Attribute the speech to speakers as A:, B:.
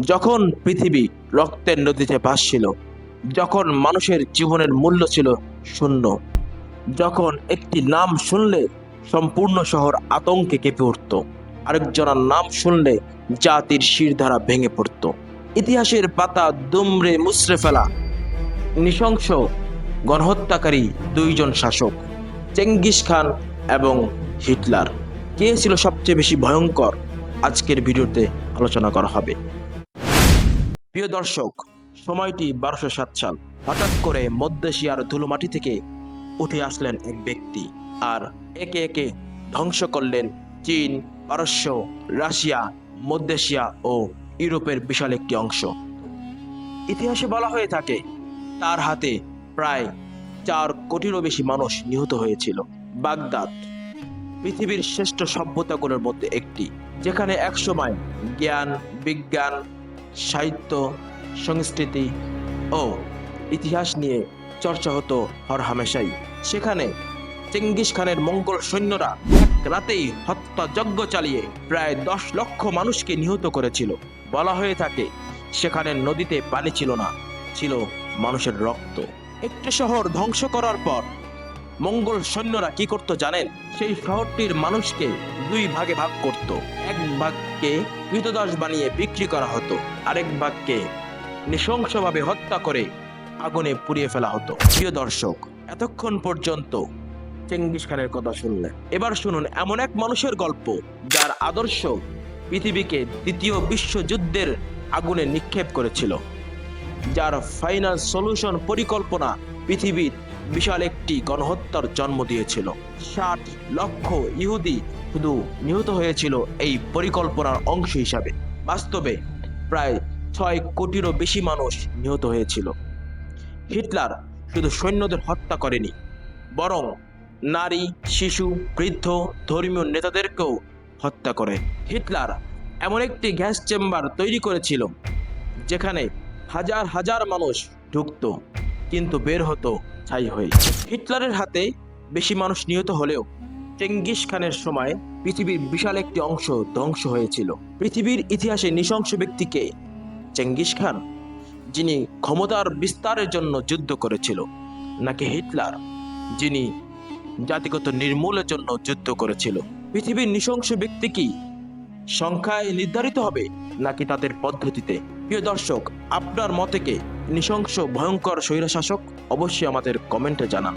A: যখন পৃথিবী রক্তের নদীতে ভাসছিল, যখন মানুষের জীবনের মূল্য ছিল শূন্য, যখন একটি নাম শুনলে সম্পূর্ণ শহর আতঙ্কে কেঁপে উঠত, আরেকজনের নাম শুনলে জাতির শিরধারা ভেঙে পড়ত। ইতিহাসের পাতা দুমড়ে মুচড়ে ফেলা, নৃশংস গণহত্যাকারী দুইজন শাসক, চেঙ্গিস খান এবং হিটলার। কে ছিল সবচেয়ে বেশি ভয়ঙ্কর? আজকের ভিডিওতে আলোচনা করা হবে। প্রিয় দর্শক, সময়টি বারোশো সাত সাল। হঠাৎ করে মধ্য এশিয়ার ধুলোমাটি থেকে উঠে আসলেন এক ব্যক্তি আর একে একে ধ্বংস করলেন চীন, পারস্য, রাশিয়া মধ্য এশিয়া ও ইউরোপের বিশাল একটি অংশ। ইতিহাসে বলা হয়ে থাকে, তার হাতে প্রায় চার কোটিরও বেশি মানুষ নিহত হয়েছিল। বাগদাদ, পৃথিবীর শ্রেষ্ঠ সভ্যতাগুলোর মধ্যে একটি, যেখানে একসময় জ্ঞান, বিজ্ঞান সাহিত্য, সংস্কৃতি ও ইতিহাস নিয়ে চর্চা হতো হরহামেশাই সেখানে চেঙ্গিস খানের মঙ্গল সৈন্যরা রাতেই হত্যাযজ্ঞ চালিয়ে প্রায় দশ লক্ষ মানুষকে নিহত করেছিল। বলা হয়ে থাকে, সেখানে নদীতে পানি ছিল না, ছিল মানুষের রক্ত। একটি শহর ধ্বংস করার পর মঙ্গল সৈন্যরা কি করত জানেন? সেই শহরটির মানুষকে দুই ভাগে ভাগ করত। এক ভাগকে কৃতদাস বানিয়ে বিক্রি করা হতো, আরেক ভাগকে নৃশংসভাবে হত্যা করে আগুনে পুড়িয়ে ফেলা হতো। প্রিয় দর্শক, এতক্ষণ পর্যন্ত চেঙ্গিস খানের কথা শুনলেন। এবার শুনুন এমন এক মানুষের গল্প, যার আদর্শ পৃথিবীকে দ্বিতীয় বিশ্বযুদ্ধের আগুনে নিক্ষেপ করেছিল, যার ফাইনাল সলিউশন পরিকল্পনা পৃথিবীর বিশাল একটি গণহত্যার জন্ম দিয়েছিল। ষাট লক্ষ ইহুদি শুধু নিহত হয়েছিল এই পরিকল্পনার অংশ হিসাবে। বাস্তবে প্রায় ছয় কোটিরও বেশি মানুষ নিহত হয়েছিল। হিটলার শুধু সৈন্যদের হত্যা করেনি, বরং নারী, শিশু, বৃদ্ধ, ধর্মীয় নেতাদেরকেও হত্যা করে। হিটলার এমন একটি গ্যাস চেম্বার তৈরি করেছিল, যেখানে হাজার হাজার মানুষ ঢুকত। কিন্তু বের হতো ছাই হয়ে। হিটলারের হাতে বেশি মানুষ নিহত হলেও চেঙ্গিস খানের সময় পৃথিবীর বিশাল একটি অংশ ধ্বংস হয়েছিল। পৃথিবীর ইতিহাসে নৃশংস ব্যক্তিকে চেঙ্গিস খান, যিনি ক্ষমতার বিস্তারের জন্য যুদ্ধ করেছিল, নাকি হিটলার, যিনি জাতিগত নির্মূলের জন্য যুদ্ধ করেছিল। পৃথিবীর নৃশংস ব্যক্তি কি সংখ্যায় নির্ধারিত হবে, নাকি তাদের পদ্ধতিতে প্রিয় দর্শক আপনার মতে কে? নৃশংস ভয়ঙ্কর স্বৈরশাসক অবশ্যই আমাদের কমেন্টে জানান।